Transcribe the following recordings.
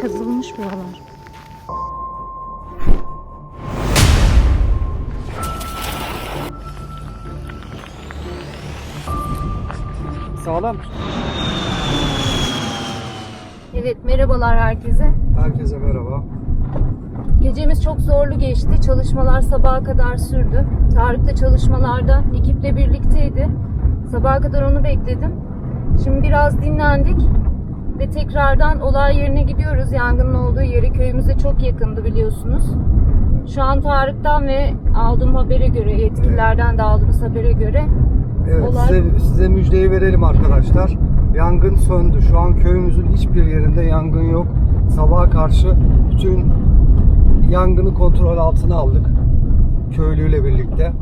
kazılmış buralar. Sağlam. Evet merhabalar herkese. Herkese merhaba. Gecemiz çok zorlu geçti. Çalışmalar sabaha kadar sürdü. Tarık da çalışmalarda ekiple birlikteydi. Sabaha kadar onu bekledim. Şimdi biraz dinlendik ve tekrardan olay yerine gidiyoruz. Yangının olduğu yere köyümüze çok yakındı biliyorsunuz. Şu an Tarık'tan ve aldığım habere göre, yetkililerden de aldığımız habere göre Evet Olay- size, size müjdeyi verelim arkadaşlar. Yangın söndü. Şu an köyümüzün hiçbir yerinde yangın yok. Sabaha karşı bütün yangını kontrol altına aldık. Köylüyle birlikte.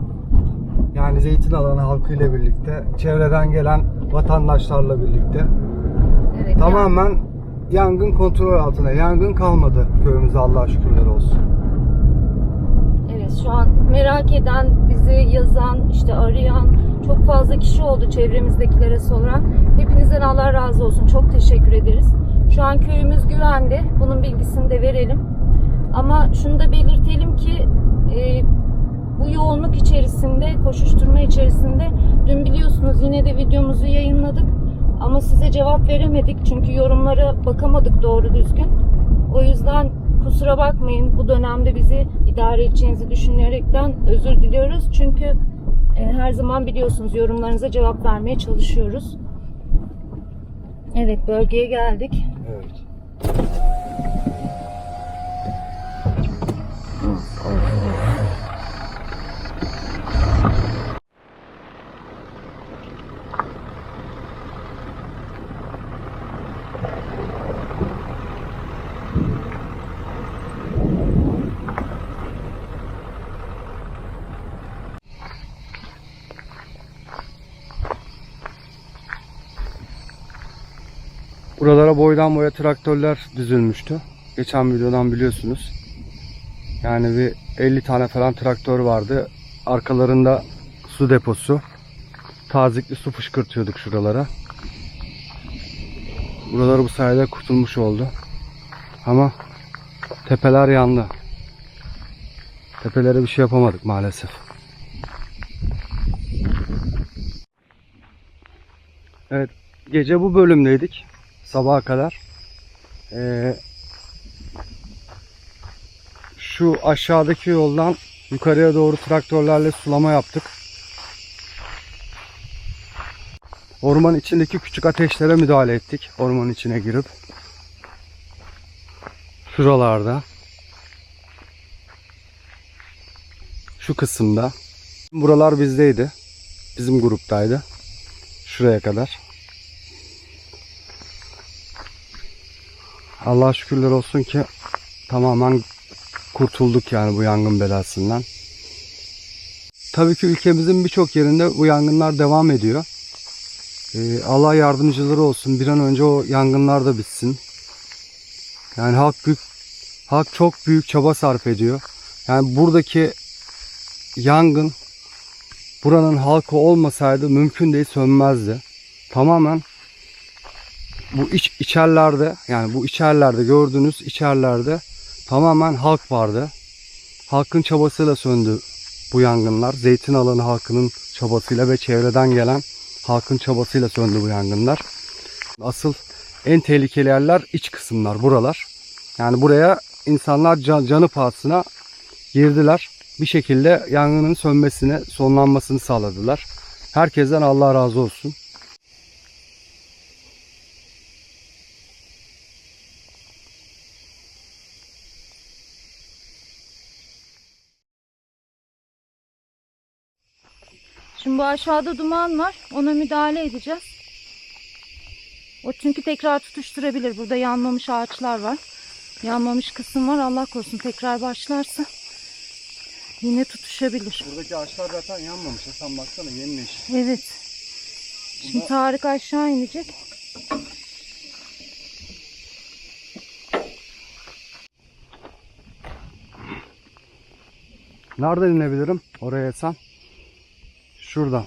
Yani zeytin alanı halkıyla birlikte. Çevreden gelen vatandaşlarla birlikte. Evet, Tamamen yangın kontrol altına. Yangın kalmadı köyümüzde Allah'a şükürler olsun. Evet şu an merak eden, bizi yazan, işte arayan çok fazla kişi oldu çevremizdekilere soran. Hepinizden Allah razı olsun. Çok teşekkür ederiz. Şu an köyümüz güvende. Bunun bilgisini de verelim. Ama şunu da belirtelim ki e, bu yoğunluk içerisinde, koşuşturma içerisinde dün biliyorsunuz yine de videomuzu yayınladık. Ama size cevap veremedik çünkü yorumlara bakamadık doğru düzgün. O yüzden kusura bakmayın bu dönemde bizi idare edeceğinizi düşünerekten özür diliyoruz. Çünkü e, her zaman biliyorsunuz yorumlarınıza cevap vermeye çalışıyoruz. Evet bölgeye geldik. Evet. Buralara boydan boya traktörler düzülmüştü. Geçen videodan biliyorsunuz. Yani bir 50 tane falan traktör vardı. Arkalarında su deposu. Tazikli su fışkırtıyorduk şuralara. Buraları bu sayede kurtulmuş oldu. Ama tepeler yandı. Tepelere bir şey yapamadık maalesef. Evet, gece bu bölümdeydik sabaha kadar. Ee, şu aşağıdaki yoldan yukarıya doğru traktörlerle sulama yaptık. Orman içindeki küçük ateşlere müdahale ettik. Ormanın içine girip. Şuralarda. Şu kısımda. Buralar bizdeydi. Bizim gruptaydı. Şuraya kadar. Allah'a şükürler olsun ki tamamen kurtulduk yani bu yangın belasından. Tabii ki ülkemizin birçok yerinde bu yangınlar devam ediyor. Ee, Allah yardımcıları olsun. Bir an önce o yangınlar da bitsin. Yani halk büyük, halk çok büyük çaba sarf ediyor. Yani buradaki yangın buranın halkı olmasaydı mümkün değil sönmezdi. Tamamen bu iç içerlerde yani bu içerlerde gördüğünüz içerlerde tamamen halk vardı. Halkın çabasıyla söndü bu yangınlar. Zeytin alanı halkının çabasıyla ve çevreden gelen halkın çabasıyla söndü bu yangınlar. Asıl en tehlikeli yerler iç kısımlar buralar. Yani buraya insanlar can, canı pahasına girdiler. Bir şekilde yangının sönmesini, sonlanmasını sağladılar. Herkesten Allah razı olsun. Şimdi bu aşağıda duman var. Ona müdahale edeceğiz. O çünkü tekrar tutuşturabilir. Burada yanmamış ağaçlar var. Yanmamış kısım var. Allah korusun tekrar başlarsa yine tutuşabilir. Buradaki ağaçlar zaten yanmamış. Sen baksana yenileş. Evet. Şimdi Tarık aşağı inecek. Nereden inebilirim? Oraya sen. Şuradan.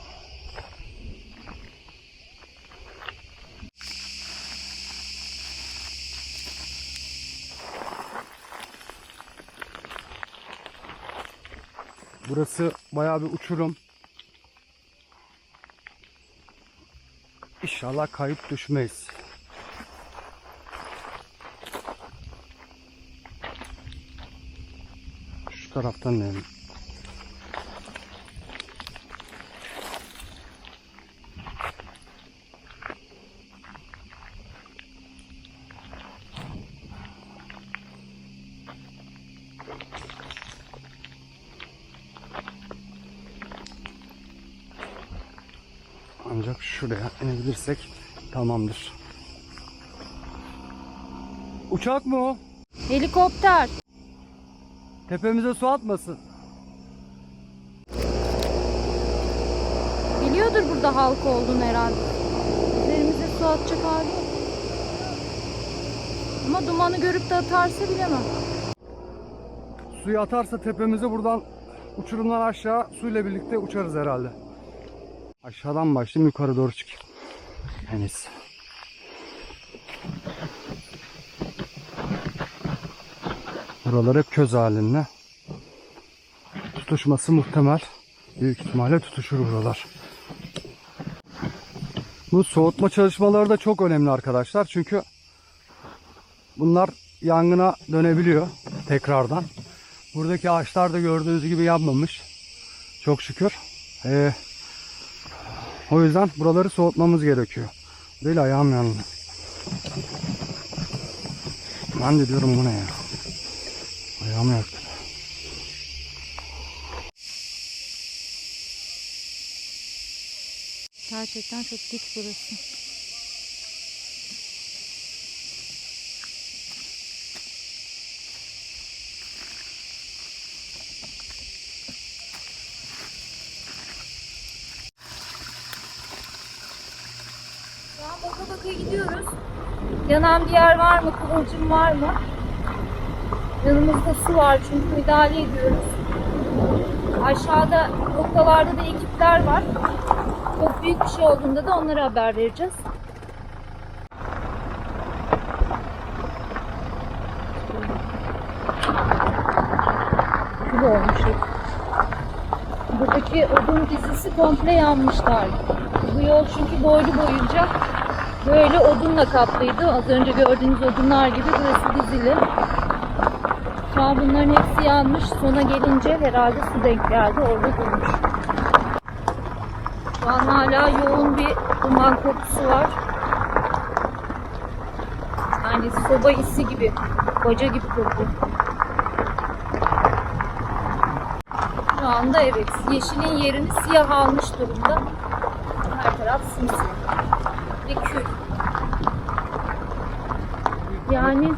Burası bayağı bir uçurum. İnşallah kayıp düşmeyiz. Şu taraftan yani. İnebilirsek tamamdır. Uçak mı o? Helikopter. Tepemize su atmasın. Biliyordur burada halk olduğunu herhalde. Üzerimize su atacak hali yok. Ama dumanı görüp de atarsa bilemem. Suyu atarsa tepemize buradan uçurumdan aşağı suyla birlikte uçarız herhalde. Aşağıdan başlayayım yukarı doğru çıkayım. En iyisi. Buralar hep köz halinde. Tutuşması muhtemel. Büyük ihtimalle tutuşur buralar. Bu soğutma çalışmaları da çok önemli arkadaşlar. Çünkü bunlar yangına dönebiliyor tekrardan. Buradaki ağaçlar da gördüğünüz gibi yanmamış. Çok şükür. Ee, o yüzden buraları soğutmamız gerekiyor. Değil ayağım yandı. Ben de diyorum bu ne ya. Ayağım yaktı. Gerçekten çok dik burası. Baka gidiyoruz. Yanan bir yer var mı? Kıvılcım var mı? Yanımızda su var çünkü müdahale ediyoruz. Aşağıda noktalarda da ekipler var. Çok büyük bir şey olduğunda da onlara haber vereceğiz. Gibi olmuş. hep. Buradaki odun dizisi komple yanmışlar. Bu yol çünkü boylu boyunca böyle odunla kaplıydı. Az önce gördüğünüz odunlar gibi burası dizili. Şu an bunların hepsi yanmış. Sona gelince herhalde su denk geldi. Orada durmuş. Şu an hala yoğun bir duman kokusu var. Yani soba isi gibi, baca gibi kokuyor. Şu anda evet, yeşilin yerini siyah almış durumda. Her taraf simsiyah. Ve kül. Yani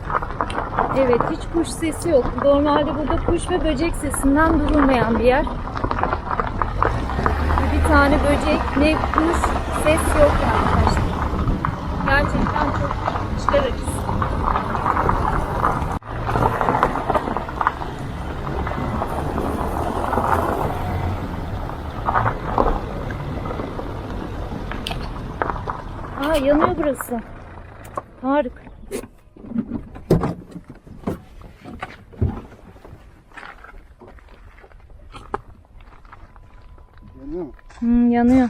evet hiç kuş sesi yok. Normalde burada kuş ve böcek sesinden durulmayan bir yer bir tane böcek, ne kuş, ses yok arkadaşlar. Gerçekten çok çıkar acısı. Aa yanıyor burası. Harika. Yanıyor mu? Hmm, yanıyor.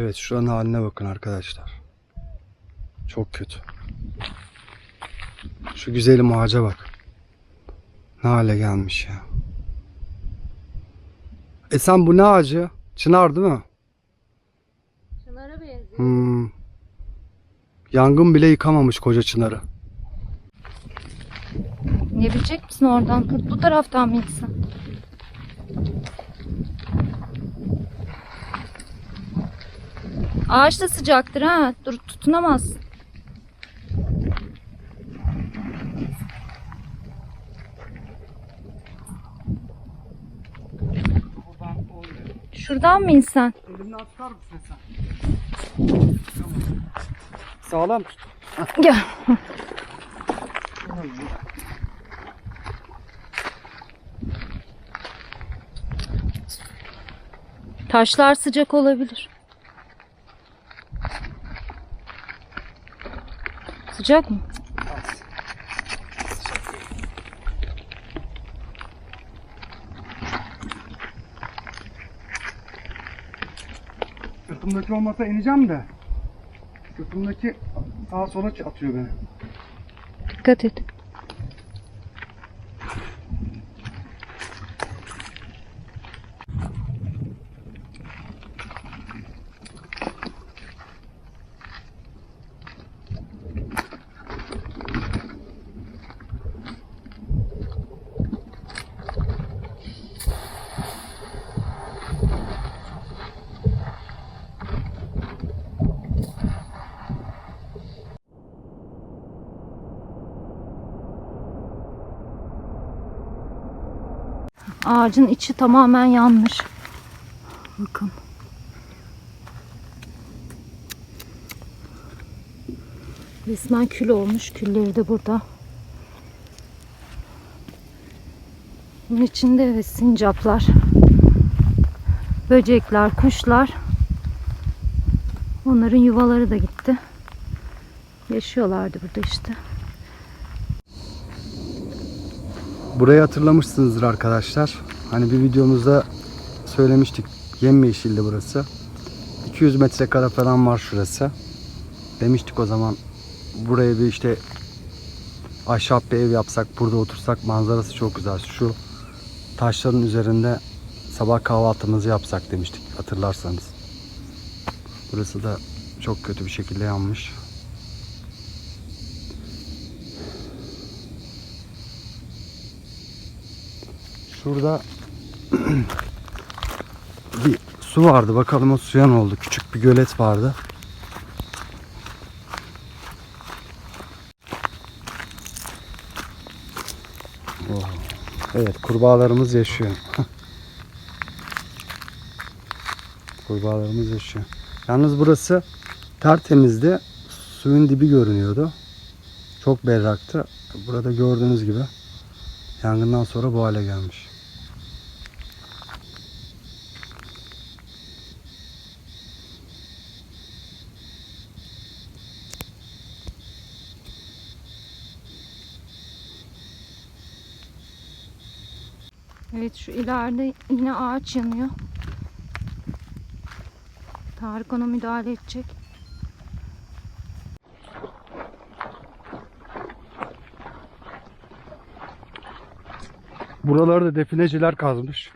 Evet şuranın haline bakın arkadaşlar. Çok kötü. Şu güzelim ağaca bak. Ne hale gelmiş ya. E sen bu ne ağacı? Çınar değil mi? Çınara benziyor. Hmm. Yangın bile yıkamamış koca çınarı. İnebilecek misin oradan? Bu, taraftan mı gitsen? Ağaç da sıcaktır ha. Dur tutunamaz. Şuradan mı insen? Elimden tutar mısın sen? Sağlam tut. Gel. Taşlar sıcak olabilir. Sıcak mı? Sırtımdaki olmasa ineceğim de. Sırtımdaki sağa sola atıyor beni. Dikkat et. Ağacın içi tamamen yanmış. Bakın. Resmen kül olmuş. Külleri de burada. Bunun içinde evet, sincaplar, böcekler, kuşlar. Onların yuvaları da gitti. Yaşıyorlardı burada işte. Burayı hatırlamışsınızdır arkadaşlar. Hani bir videomuzda söylemiştik. Yemyeşildi burası. 200 metrekare falan var şurası. Demiştik o zaman buraya bir işte ahşap bir ev yapsak, burada otursak manzarası çok güzel. Şu taşların üzerinde sabah kahvaltımızı yapsak demiştik hatırlarsanız. Burası da çok kötü bir şekilde yanmış. Şurada bir su vardı. Bakalım o suya ne oldu? Küçük bir gölet vardı. Oh. Evet, kurbağalarımız yaşıyor. kurbağalarımız yaşıyor. Yalnız burası tertemizdi. Suyun dibi görünüyordu. Çok berraktı. Burada gördüğünüz gibi yangından sonra bu hale gelmiş. Evet şu ileride yine ağaç yanıyor. Tarık ona müdahale edecek. Buralarda defineciler kazmış.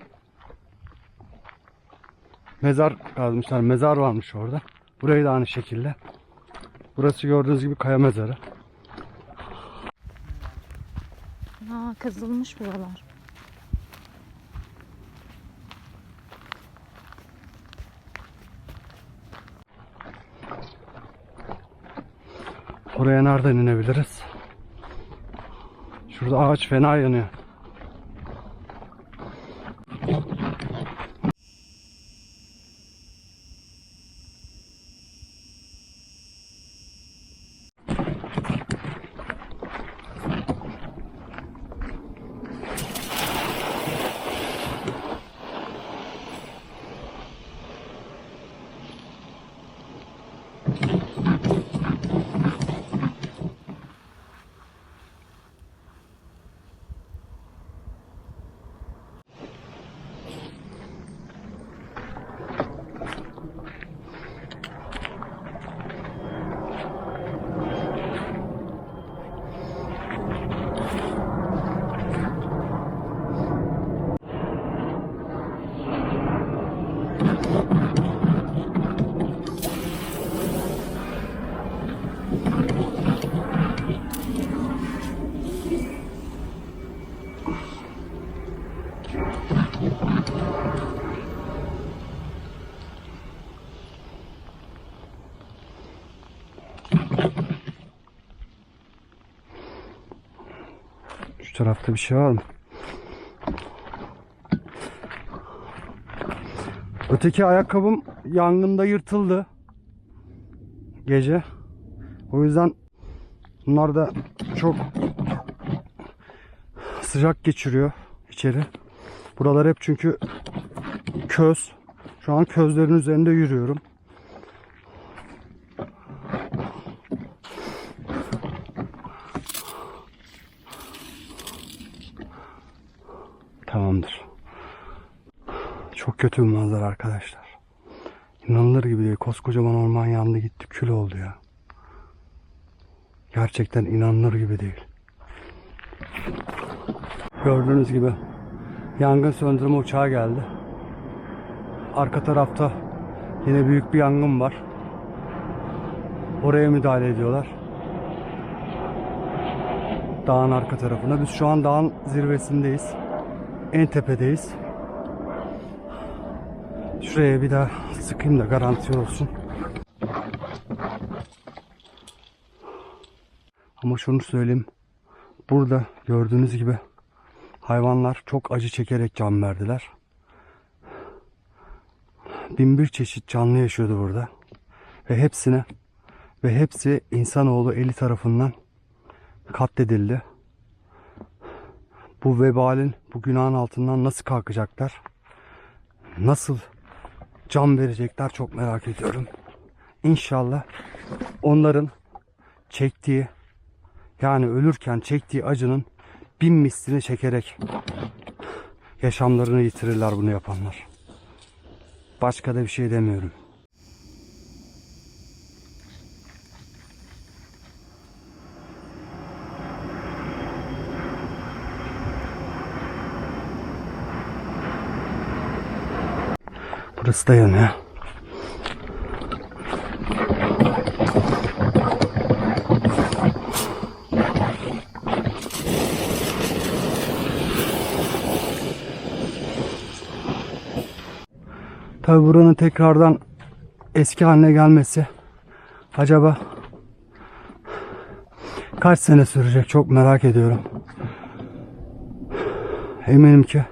Mezar kazmışlar. Mezar varmış orada. Burayı da aynı şekilde. Burası gördüğünüz gibi kaya mezarı. Aa, kazılmış buralar. Oraya nereden inebiliriz? Şurada ağaç fena yanıyor. Tarafta bir şey var mı? Öteki ayakkabım yangında yırtıldı. Gece. O yüzden bunlar da çok sıcak geçiriyor içeri. Buralar hep çünkü köz. Şu an közlerin üzerinde yürüyorum. Tamamdır. Çok kötü bir manzara arkadaşlar. İnanılır gibi değil. Koskocaman orman yandı gitti kül oldu ya. Gerçekten inanılır gibi değil. Gördüğünüz gibi yangın söndürme uçağı geldi. Arka tarafta yine büyük bir yangın var. Oraya müdahale ediyorlar. Dağın arka tarafına. Biz şu an dağın zirvesindeyiz. En tepedeyiz. Şuraya bir daha sıkayım da garanti olsun. Ama şunu söyleyeyim. Burada gördüğünüz gibi hayvanlar çok acı çekerek can verdiler. Bin bir çeşit canlı yaşıyordu burada. Ve hepsine ve hepsi insanoğlu eli tarafından katledildi. Bu vebalin, bu günahın altından nasıl kalkacaklar? Nasıl can verecekler çok merak ediyorum. İnşallah onların çektiği yani ölürken çektiği acının bin mislini çekerek yaşamlarını yitirirler bunu yapanlar. Başka da bir şey demiyorum. Burası yanıyor. Tabi buranın tekrardan eski haline gelmesi acaba kaç sene sürecek çok merak ediyorum. Eminim ki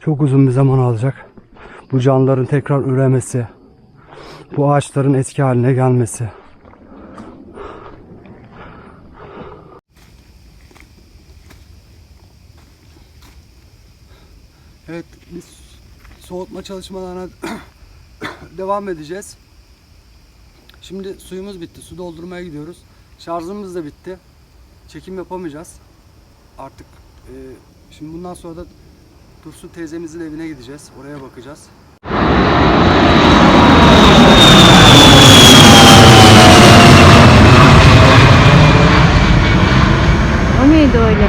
çok uzun bir zaman alacak. Bu canlıların tekrar üremesi, bu ağaçların eski haline gelmesi. Evet, biz soğutma çalışmalarına devam edeceğiz. Şimdi suyumuz bitti. Su doldurmaya gidiyoruz. Şarjımız da bitti. Çekim yapamayacağız. Artık e, şimdi bundan sonra da Dursun teyzemizin evine gideceğiz. Oraya bakacağız. O neydi öyle?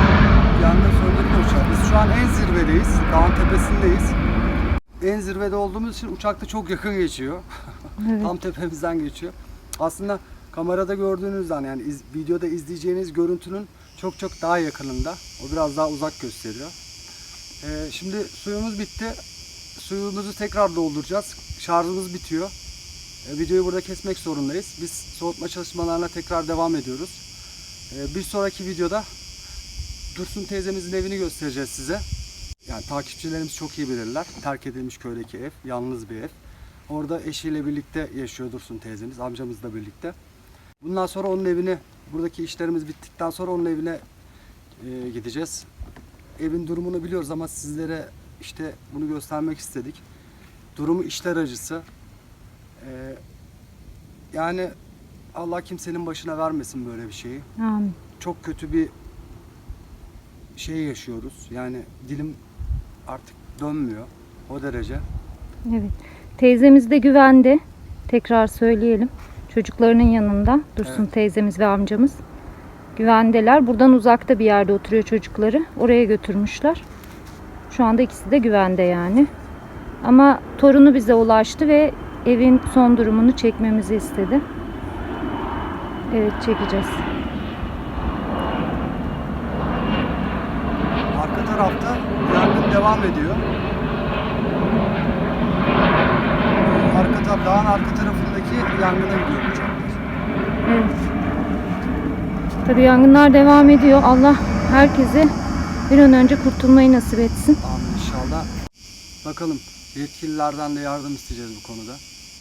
Yangın söndürme uçağı. Biz şu an en zirvedeyiz. Dağın tepesindeyiz. En zirvede olduğumuz için uçakta çok yakın geçiyor. Evet. Tam tepemizden geçiyor. Aslında kamerada gördüğünüzden yani iz- videoda izleyeceğiniz görüntünün çok çok daha yakınında. O biraz daha uzak gösteriyor. Ee, şimdi suyumuz bitti. Suyumuzu tekrar dolduracağız. Şarjımız bitiyor. Ee, videoyu burada kesmek zorundayız. Biz soğutma çalışmalarına tekrar devam ediyoruz. Ee, bir sonraki videoda Dursun teyzemizin evini göstereceğiz size. Yani takipçilerimiz çok iyi bilirler. Terk edilmiş köydeki ev, yalnız bir ev. Orada eşiyle birlikte yaşıyor Dursun teyzemiz, amcamızla birlikte. Bundan sonra onun evine, buradaki işlerimiz bittikten sonra onun evine e, gideceğiz. Evin durumunu biliyoruz ama sizlere işte bunu göstermek istedik. Durumu işler acısı. E, yani Allah kimsenin başına vermesin böyle bir şeyi Amin. çok kötü bir şey yaşıyoruz. Yani dilim artık dönmüyor o derece. Evet. Teyzemiz de güvende. Tekrar söyleyelim. Çocuklarının yanında. Dursun Evet. teyzemiz ve amcamız. Güvendeler. Buradan uzakta bir yerde oturuyor çocukları. Oraya götürmüşler. Şu anda ikisi de güvende yani. Ama torunu bize ulaştı ve evin son durumunu çekmemizi istedi. Evet çekeceğiz. Arka tarafta devam ediyor. Arka taraf, dağın arka tarafındaki yangına gidiyor uçaklar. Evet. Tabii yangınlar devam ediyor. Allah herkesi bir an önce kurtulmayı nasip etsin. Amin inşallah. Bakalım yetkililerden de yardım isteyeceğiz bu konuda.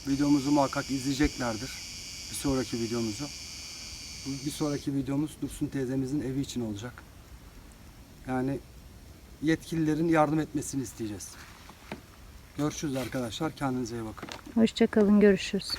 Videomuzu muhakkak izleyeceklerdir. Bir sonraki videomuzu. Bu Bir sonraki videomuz Dursun teyzemizin evi için olacak. Yani yetkililerin yardım etmesini isteyeceğiz. Görüşürüz arkadaşlar. Kendinize iyi bakın. Hoşçakalın, görüşürüz.